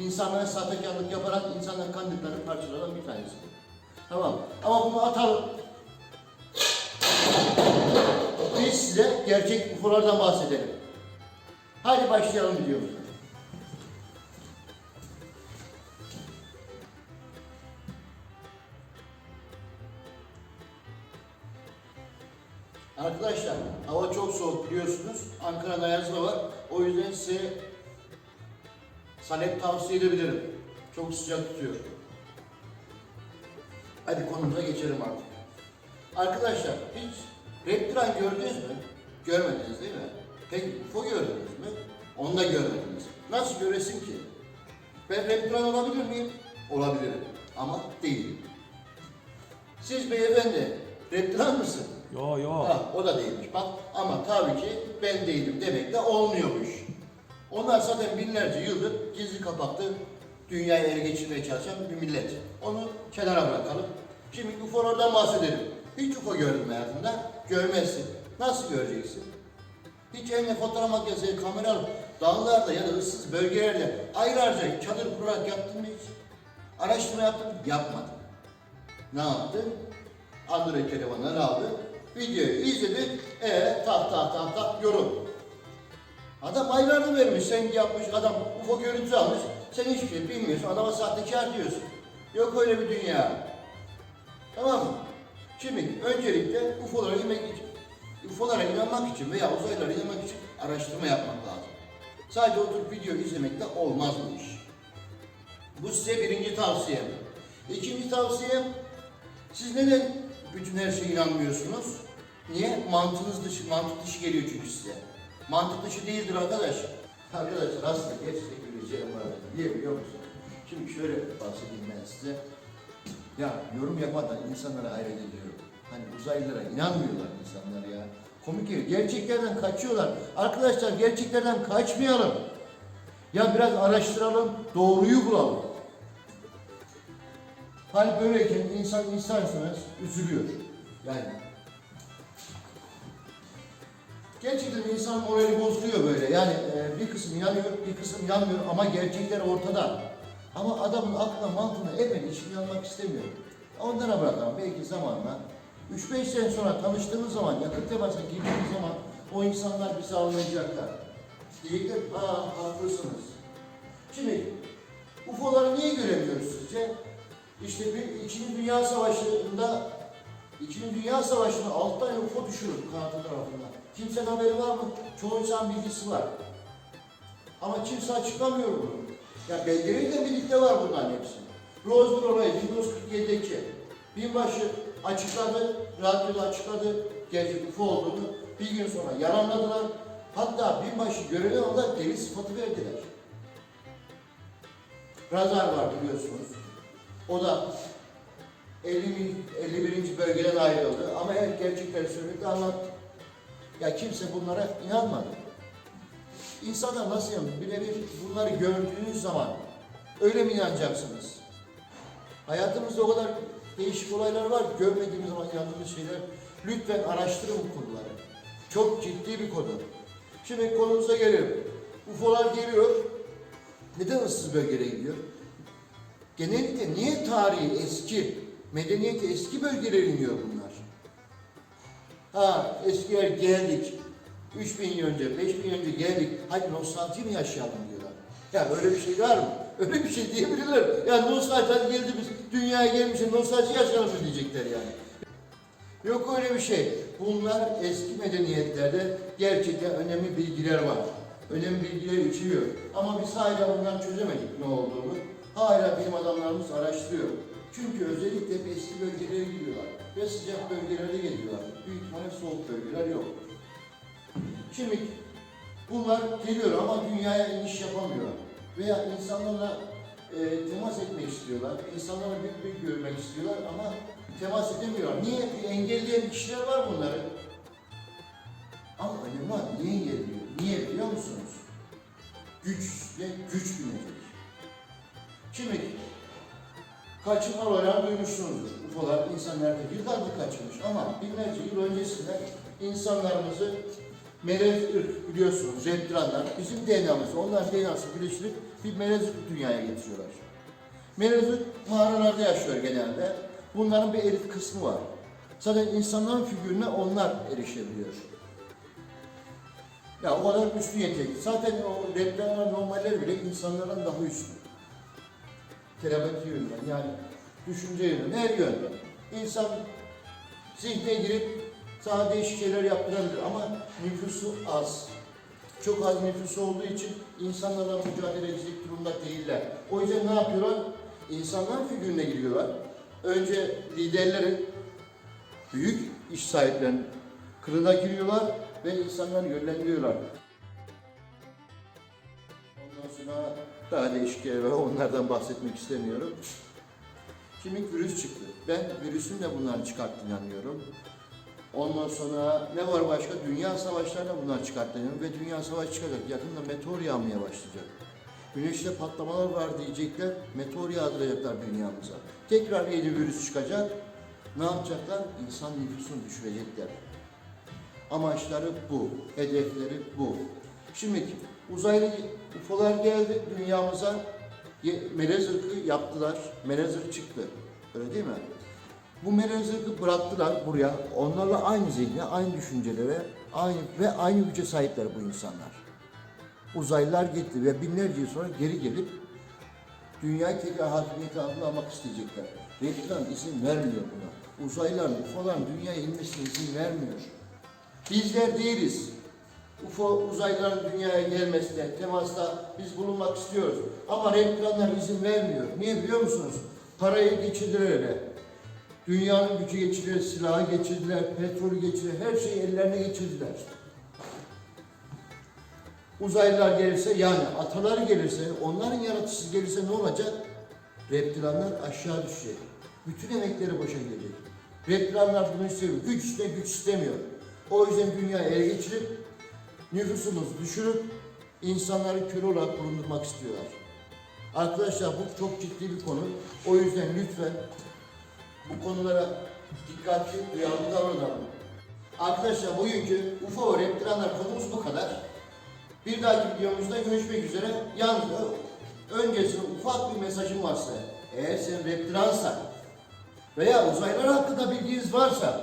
İnsanlara sahtekarlık yaparak insanların kandilleri parçalanan bir tanesi. Tamam ama bunu atalım. Biz size gerçek UFO'lardan bahsedelim. Hadi başlayalım videomuza. Arkadaşlar hava çok soğuk biliyorsunuz. Ankara'da yazma var. O yüzden size salep tavsiye edebilirim. Çok sıcak tutuyor. Hadi konumuza geçelim artık. Arkadaşlar hiç reptilan gördünüz mü? Görmediniz değil mi? Peki UFO gördünüz mü? Onu da görmediniz. Nasıl göresin ki? Ben reptilan olabilir miyim? Olabilirim. Ama değilim. Siz beyefendi reptilan mısın? Yo yo. Ha, o da değilmiş bak ama tabii ki ben değilim demek de olmuyormuş. Onlar zaten binlerce yıldır gizli kapaklı dünyayı ele geçirmeye çalışan bir millet. Onu kenara bırakalım. Şimdi UFO'lardan bahsedelim. Hiç UFO gördün mü hayatında? Görmezsin. Nasıl göreceksin? Hiç eline fotoğraf makinesi, kamera alıp dağlarda ya da ıssız bölgelerde aylarca çadır kurarak yaptın mı hiç? Araştırma yaptın mı? Yapmadın. Ne yaptın? Android telefonunu aldı. Videoyu izledi. E tak tak tak tak yorum. Adam aylarını vermiş, sen yapmış, adam UFO görüntüsü almış. Sen hiçbir şey bilmiyorsun, adama sahtekar diyorsun. Yok öyle bir dünya. Tamam mı? Şimdi öncelikle UFO'lara inmek için, UFO'lara inanmak için veya uzaylılara inanmak için araştırma yapmak lazım. Sadece oturup video izlemekle olmaz bu iş. Bu size birinci tavsiyem. İkinci tavsiyem, siz neden bütün her şeye inanmıyorsunuz? Niye? Mantığınız dışı, mantık dışı geliyor çünkü size. Mantık dışı değildir arkadaş. Arkadaşlar aslında gerçekten bir şey var. Niye biliyor musun? Şimdi şöyle bahsedeyim ben size. Ya yorum yapmadan insanlara hayret ediyorum. Hani uzaylılara inanmıyorlar insanlar ya. Komik geliyor. Gerçeklerden kaçıyorlar. Arkadaşlar gerçeklerden kaçmayalım. Ya biraz araştıralım, doğruyu bulalım. Hal böyleyken insan insansınız, üzülüyor. Yani Gerçekten insan morali bozuluyor böyle. Yani e, bir kısım yanıyor, bir kısım yanmıyor ama gerçekler ortada. Ama adamın aklına mantığına ermediği için yanmak istemiyor. Onlara bırakalım. Belki zamanla 3-5 sene sonra tanıştığımız zaman, yakın temasa girdiğimiz zaman o insanlar bizi anlayacaklar. Diyecekler, aa haklısınız. Şimdi UFO'ları niye göremiyoruz sizce? İşte bir İkinci Dünya Savaşı'nda İkinci Dünya Savaşı'nda altı tane UFO düşürür kanatı tarafından. Kimsenin haberi var mı? Çoğu insan bilgisi var. Ama kimse açıklamıyor bunu. Ya belgeleriyle birlikte var bunların hepsi. Roswell olayı 1947'deki binbaşı açıkladı, radyoda açıkladı gerçek UFO olduğunu. Bir gün sonra yalanladılar. Hatta binbaşı görevi aldı, deli sıfatı verdiler. Razar var biliyorsunuz. O da 50 bin- 51. bölgeden ayrıldı ama her gerçekleri söyledi anlattı. Ya kimse bunlara inanmadı. İnsanlar nasıl inanır? Birebir bunları gördüğünüz zaman öyle mi inanacaksınız? Hayatımızda o kadar değişik olaylar var görmediğimiz zaman inandığımız şeyler. Lütfen araştırın bu konuları. Çok ciddi bir konu. Şimdi konumuza gelelim. UFO'lar geliyor. Neden ıssız bölgelere gidiyor? Genellikle niye tarihi eski, medeniyeti eski bölgelere iniyor bunlar? Ha eskiler geldik, 3000 yıl önce, 5000 yıl önce geldik, hadi nostalji mi yaşayalım diyorlar. Ya öyle bir şey var mı? Öyle bir şey diyebilirler. Ya nostalji hadi geldi biz dünyaya gelmişiz, nostalji yaşayalım diyecekler yani. Yok öyle bir şey. Bunlar eski medeniyetlerde gerçekten önemli bilgiler var. Önemli bilgiler içeriyor. Ama biz hala bundan çözemedik ne olduğunu. Hala bilim adamlarımız araştırıyor. Çünkü özellikle eski bölgelere gidiyorlar. Ve sıcak bölgelere geliyorlar. Büyük ihtimalle soğuk bölgeler yok. Şimdi bunlar geliyor ama dünyaya iniş yapamıyor. Veya insanlarla e, temas etmek istiyorlar. İnsanlarla bir bir görmek istiyorlar ama temas edemiyorlar. Niye? Engelleyen kişiler var bunların. Ama önemi var. Niye engelliyor? Niye biliyor musunuz? Güç ve güç binecek. Şimdi kaçırma olaylarını duymuşsunuzdur. UFO'lar insanlarda yıllardır kaçırmış ama binlerce yıl öncesinde insanlarımızı melez ırk biliyorsunuz reptilanlar bizim DNA'mız, onlar DNA'sı birleştirip bir melez ırk dünyaya getiriyorlar. Melez ırk mağaralarda yaşıyor genelde. Bunların bir elit kısmı var. Zaten insanların figürüne onlar erişebiliyor. Ya o kadar üstün yetenek. Zaten o reptilanlar normaller bile insanlardan daha üstün. Telepati yönünden yani düşünce yönünden her yönden. İnsan zihne girip sana değişik şeyler yaptırabilir ama nüfusu az. Çok az nüfusu olduğu için insanlarla mücadele edecek durumda değiller. O yüzden ne yapıyorlar? İnsanlar figürüne giriyorlar. Önce liderlerin, büyük iş sahiplerinin kılına giriyorlar ve insanları yönlendiriyorlar. Sonra daha değişik var. Onlardan bahsetmek istemiyorum. Şimdi virüs çıktı. Ben virüsün de bunları çıkarttığını inanıyorum. Ondan sonra ne var başka? Dünya savaşlarına bunlar çıkarttığını inanıyorum. Ve dünya savaşı çıkacak. Yakında meteor yağmaya başlayacak. Güneşte patlamalar var diyecekler. Meteor yağdıracaklar dünyamıza. Tekrar yeni virüs çıkacak. Ne yapacaklar? İnsan nüfusunu düşürecekler. Amaçları bu. Hedefleri bu. Şimdi uzaylı UFO'lar geldi dünyamıza. Melez ırkı yaptılar. Melez ırk çıktı. Öyle değil mi? Bu melez ırkı bıraktılar buraya. Onlarla aynı zihne, aynı düşüncelere, aynı ve aynı güce sahipler bu insanlar. Uzaylılar gitti ve binlerce yıl sonra geri gelip dünyayı tekrar hakimiyeti almak isteyecekler. Reptilan izin vermiyor buna. Uzaylıların, UFO'ların dünyaya inmesine izin vermiyor. Bizler değiliz. UFO uzaylıların dünyaya gelmesine, temasta biz bulunmak istiyoruz. Ama reptilanlar izin vermiyor. Niye biliyor musunuz? Parayı geçirdiler ele. Dünyanın gücü geçirdiler, silahı geçirdiler, petrolü geçirdiler, her şeyi ellerine geçirdiler. Uzaylılar gelirse yani atalar gelirse, onların yaratıcısı gelirse ne olacak? Reptilanlar aşağı düşecek. Bütün emekleri boşa gidecek. Reptilanlar bunu istemiyor. Güç istiyor, güç istemiyor. O yüzden dünyayı ele geçirip, nüfusumuzu düşürüp, insanları köle olarak bulundurmak istiyorlar. Arkadaşlar bu çok ciddi bir konu. O yüzden lütfen bu konulara dikkatli, duyarlı davranalım. Arkadaşlar bugünkü UFO ve reptilanlar konumuz bu kadar. Bir dahaki videomuzda görüşmek üzere. Yalnız öncesinde ufak bir mesajım varsa, eğer sen reptilansan veya uzaylılar hakkında bilginiz varsa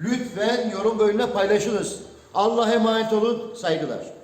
lütfen yorum bölümüne paylaşınız. Allah'a emanet olun, saygılar.